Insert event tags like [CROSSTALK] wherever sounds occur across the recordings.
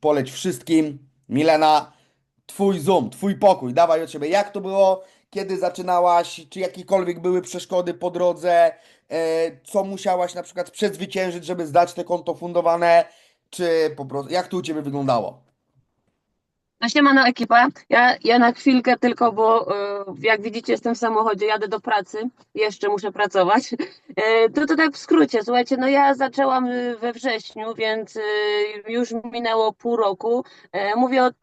poleć wszystkim. Milena, twój Zoom, twój pokój, dawaj od siebie. Jak to było, kiedy zaczynałaś? Czy jakiekolwiek były przeszkody po drodze? E, co musiałaś na przykład przezwyciężyć, żeby zdać te konto fundowane? Czy po prostu, jak to u ciebie wyglądało? No siemano ekipa, ja, ja na chwilkę tylko, bo y, jak widzicie jestem w samochodzie, jadę do pracy, jeszcze muszę pracować. [LAUGHS] Y, To to tak w skrócie, słuchajcie, no ja zaczęłam y, we wrześniu, więc już minęło pół roku. Mówię od,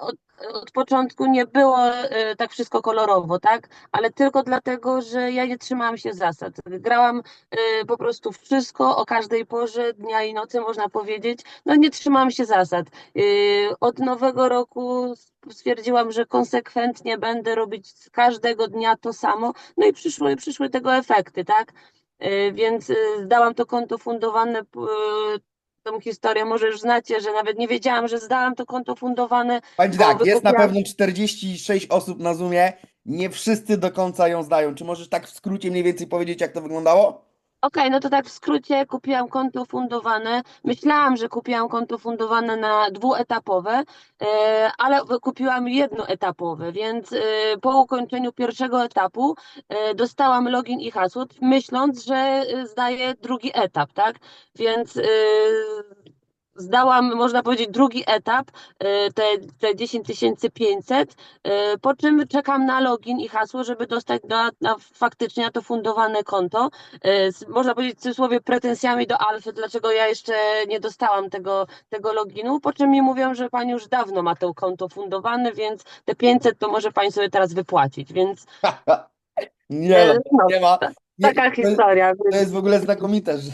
od, od początku nie było y, tak wszystko kolorowo, tak? Ale tylko dlatego, że ja nie trzymałam się zasad. Grałam y, po prostu wszystko o każdej porze dnia i nocy, można powiedzieć. No nie trzymałam się zasad. Yy, Od nowego roku stwierdziłam, że konsekwentnie będę robić każdego dnia to samo, no i przyszły, przyszły tego efekty, tak? Więc zdałam to konto fundowane. Tą historię może już znacie, że nawet nie wiedziałam, że zdałam to konto fundowane. Bo tak, jest na wykupiłam- pewno 46 osób na Zoomie. Nie wszyscy do końca ją znają. Czy możesz tak w skrócie mniej więcej powiedzieć, jak to wyglądało? Okej, no to tak w skrócie kupiłam konto fundowane. Myślałam, że kupiłam konto fundowane na dwuetapowe, e, ale kupiłam jednoetapowe, więc e, po ukończeniu pierwszego etapu e, dostałam login i hasło, myśląc, że zdaję drugi etap, tak? Więc zdałam, można powiedzieć, drugi etap, e, te, te 10 500, e, po czym czekam na login i hasło, żeby dostać na, na faktycznie na to fundowane konto e, z, można powiedzieć w cudzysłowie pretensjami do Alfy, dlaczego ja jeszcze nie dostałam tego, tego loginu, po czym mi mówią, że pani już dawno ma to konto fundowane, więc te 500 to może pani sobie teraz wypłacić, więc [LAUGHS] Nie, no, nie ma. Taka to- historia. To jest w ogóle znakomite, że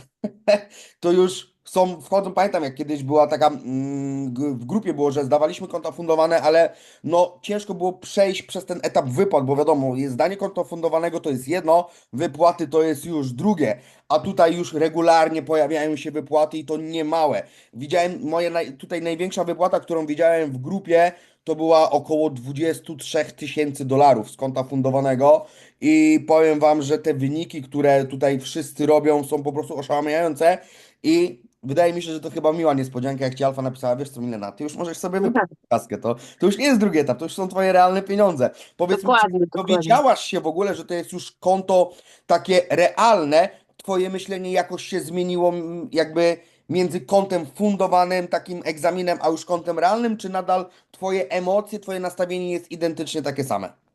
[LAUGHS] to już są, wchodzą, pamiętam jak kiedyś była taka, mm, w grupie było, że zdawaliśmy konta fundowane, ale no ciężko było przejść przez ten etap wypłat, bo wiadomo, jest zdanie konta fundowanego to jest jedno, wypłaty to jest już drugie, a tutaj już regularnie pojawiają się wypłaty i to nie małe. Widziałem, moja naj, tutaj największa wypłata, którą widziałem w grupie, to była około 23 tysięcy dolarów z konta fundowanego. I powiem Wam, że te wyniki, które tutaj wszyscy robią, są po prostu oszałamiające. I wydaje mi się, że to chyba miła niespodzianka, jak Ci Alfa napisała, wiesz co, Milena, Ty już możesz sobie wypłacić kaskę, to, to już nie jest drugi etap, to już są Twoje realne pieniądze. Powiedz mi, czy Dokładnie, dokładnie. dowiedziałaś się w ogóle, że to jest już konto takie realne? Twoje myślenie jakoś się zmieniło jakby między kontem fundowanym, takim egzaminem, a już kontem realnym, czy nadal Twoje emocje, Twoje nastawienie jest identycznie takie same?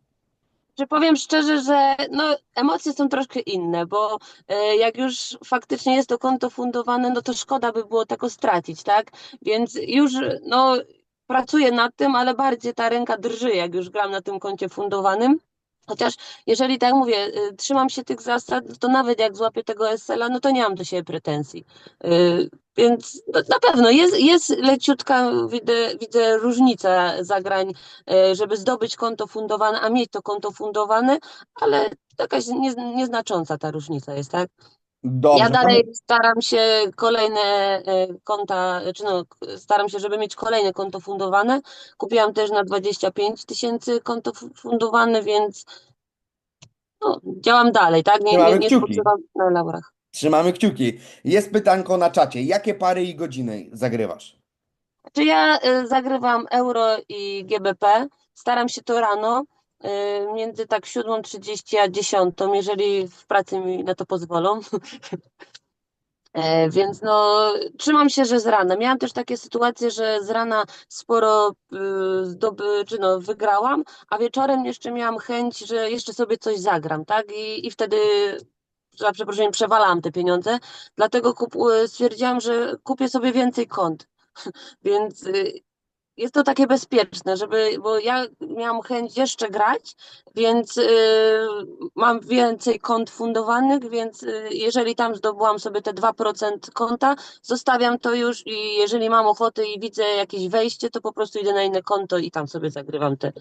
Że powiem szczerze, że no, emocje są troszkę inne, bo e, jak już faktycznie jest to konto fundowane, no to szkoda by było tego stracić, tak? Więc już no, pracuję nad tym, ale bardziej ta ręka drży, jak już gram na tym koncie fundowanym. Chociaż jeżeli tak mówię, y, trzymam się tych zasad, to nawet jak złapię tego SL-a, no to nie mam do siebie pretensji. Y, Więc no, na pewno jest, jest leciutka, widzę, widzę różnica zagrań e, żeby zdobyć konto fundowane, a mieć to konto fundowane, ale jakaś nie, nieznacząca ta różnica jest, tak? Dobrze. Ja dalej staram się kolejne e, konta, czy no, staram się, żeby mieć kolejne konto fundowane. Kupiłam też na 25 tysięcy konto fu- fundowane, więc no, działam dalej, tak? Nie, nie, Trzymamy nie kciuki. spoczywam na laurach. Trzymamy kciuki. Jest pytanko na czacie. Jakie pary i godziny zagrywasz? Czy ja y, zagrywam euro i GBP? Staram się to rano, między tak 7.30 a 10, jeżeli w pracy mi na to pozwolą. [LAUGHS] E, Więc no, trzymam się, że z rana. Miałam też takie sytuacje, że z rana sporo y, zdoby, czy no, wygrałam, a wieczorem jeszcze miałam chęć, że jeszcze sobie coś zagram, tak? I, i wtedy za przeproszeniem przewalałam te pieniądze, dlatego kup, y, stwierdziłam, że kupię sobie więcej kont. [LAUGHS] Więc y, jest to takie bezpieczne, żeby, bo ja miałam chęć jeszcze grać, więc y, mam więcej kont fundowanych, więc y, jeżeli tam zdobyłam sobie te 2% konta, zostawiam to już i jeżeli mam ochotę i widzę jakieś wejście, to po prostu idę na inne konto i tam sobie zagrywam te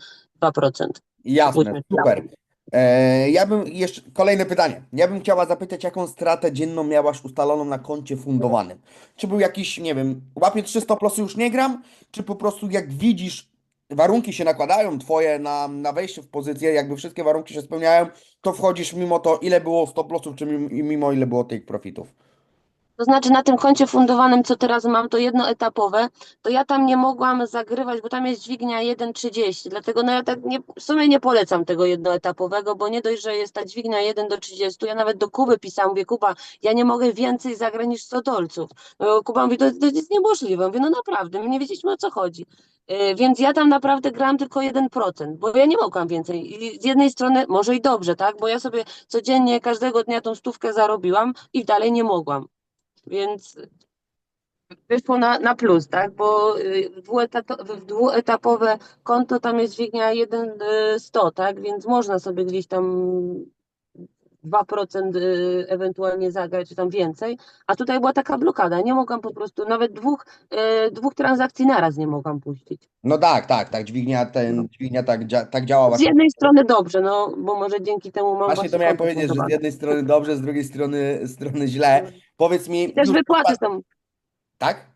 2%. Jasne, Pójdźmy super. E, ja bym jeszcze, kolejne pytanie. Ja bym chciała zapytać, jaką stratę dzienną miałaś ustaloną na koncie fundowanym? Czy był jakiś, nie wiem, łapię 300 plus już nie gram? Czy po prostu jak widzisz, warunki się nakładają twoje na, na wejście w pozycję, jakby wszystkie warunki się spełniają, to wchodzisz mimo to, ile było 100 plusów, czy mimo ile było tych profitów? To znaczy na tym koncie fundowanym, co teraz mam, to jednoetapowe, to ja tam nie mogłam zagrywać, bo tam jest dźwignia 1,30, dlatego no ja tak nie, w sumie nie polecam tego jednoetapowego, bo nie dość, że jest ta dźwignia 1 do 30, ja nawet do Kuby pisałam, mówię, Kuba, ja nie mogę więcej zagrać niż 100 dolców. No, Kuba mówi, to, to jest niemożliwe. Mówię, no naprawdę, my nie wiedzieliśmy o co chodzi. Yy, Więc ja tam naprawdę gram tylko 1%, bo ja nie mogłam więcej. I z jednej strony może i dobrze, tak? Bo ja sobie codziennie, każdego dnia tą stówkę zarobiłam i dalej nie mogłam. Więc wyszło na, na plus, tak? Bo y, dwuetato- dwuetapowe konto tam jest dźwignia 1,100, tak? Więc można sobie gdzieś tam 2% y, ewentualnie zagrać, czy tam więcej. A tutaj była taka blokada. Nie mogłam po prostu, nawet dwóch, y, dwóch transakcji naraz nie mogłam puścić. No tak, tak, tak, dźwignia, ten, dźwignia tak, dzia, tak działa Z jednej strony dobrze, no bo może dzięki temu mam Właśnie to właśnie miałem powiedzieć, że z jednej strony dobrze, z drugiej strony, strony źle. Powiedz mi, I też już- wypłaty są tak?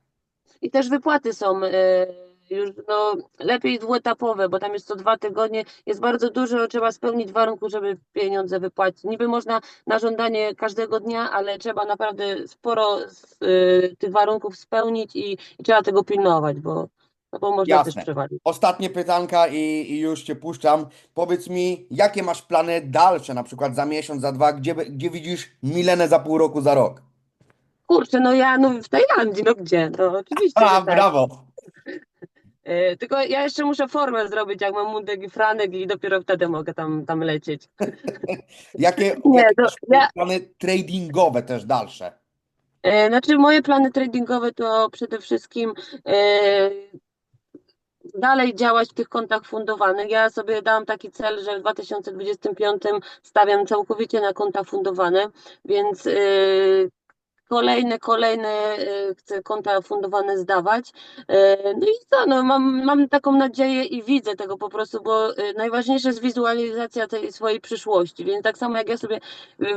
I też wypłaty są y, już no, lepiej dwuetapowe, bo tam jest co dwa tygodnie, jest bardzo dużo, trzeba spełnić warunków, żeby pieniądze wypłacić. Niby można na żądanie każdego dnia, ale trzeba naprawdę sporo z, y, tych warunków spełnić i, i trzeba tego pilnować, bo, no, bo można Jasne. też przewalić. Ostatnie pytanka i, i już Cię puszczam. Powiedz mi, jakie masz plany dalsze, na przykład za miesiąc, za dwa, gdzie, gdzie widzisz Milenę za pół roku, za rok? Kurczę, no ja no w Tajlandii, no gdzie? No oczywiście, A, tak. brawo! Y, tylko ja jeszcze muszę formę zrobić, jak mam mundek i franek i dopiero wtedy mogę tam, tam lecieć. [LAUGHS] Jakie, Nie, jakie to ja- plany tradingowe też dalsze? E, Znaczy, moje plany tradingowe to przede wszystkim e, dalej działać w tych kontach fundowanych. Ja sobie dałam taki cel, że w 2025 stawiam całkowicie na konta fundowane, więc e, kolejne, kolejne chcę konta fundowane zdawać. E, No i co, no mam, mam taką nadzieję i widzę tego po prostu, bo e, najważniejsze jest wizualizacja tej swojej przyszłości, więc tak samo jak ja sobie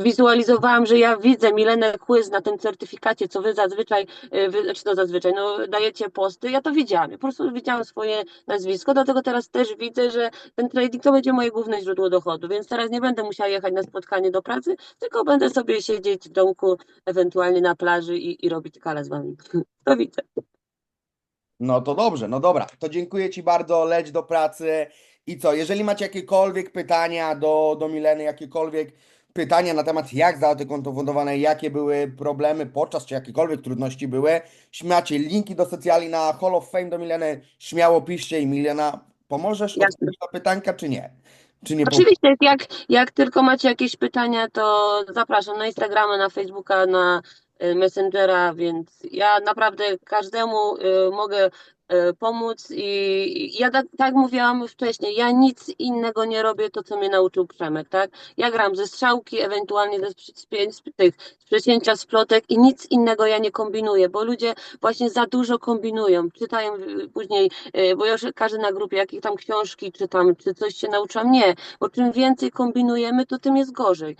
wizualizowałam, że ja widzę Milenę Quiz na tym certyfikacie, co wy zazwyczaj, wy, znaczy to zazwyczaj, no dajecie posty, ja to widziałam, po prostu widziałam swoje nazwisko, dlatego teraz też widzę, że ten trading to będzie moje główne źródło dochodu, więc teraz nie będę musiała jechać na spotkanie do pracy, tylko będę sobie siedzieć w domku, ewentualnie na plaży i, i robić kale z wami. [LAUGHS] To widzę. No to dobrze, no dobra. To dziękuję Ci bardzo, leć do pracy. I co, jeżeli macie jakiekolwiek pytania do, do Mileny, jakiekolwiek pytania na temat jak zdała te konto fundowane, jakie były problemy podczas, czy jakiekolwiek trudności były, macie linki do socjali na Hall of Fame do Mileny, śmiało piszcie i Milena, pomożesz odpowiedzieć na pytanka, czy nie? Czy nie Oczywiście, jak, jak tylko macie jakieś pytania, to zapraszam na Instagrama, na Facebooka, na Messengera, więc ja naprawdę każdemu y, mogę y, pomóc i ja tak, tak mówiłam wcześniej, ja nic innego nie robię, to co mnie nauczył Przemek, tak? Ja gram ze strzałki, ewentualnie ze sprzy- spię- z przecięcia i nic innego ja nie kombinuję, bo ludzie właśnie za dużo kombinują, czytają y, później, y, bo ja już każdy na grupie, jakie tam książki czytam, czy coś się nauczam, nie, bo czym więcej kombinujemy, to tym jest gorzej.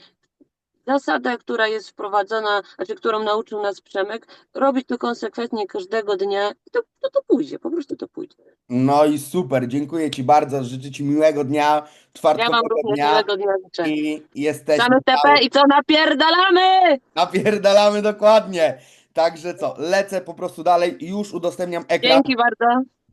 Zasada, która jest wprowadzona, znaczy którą nauczył nas Przemek, robić to konsekwentnie każdego dnia, to, to, to pójdzie, po prostu to pójdzie. No i super, dziękuję Ci bardzo, życzę Ci miłego dnia, Ja Wam czwartkowego również dnia miłego dnia życzę. i jesteśmy Same TP i co napierdalamy! Napierdalamy dokładnie. Także co, lecę po prostu dalej i już udostępniam ekran. Dzięki bardzo.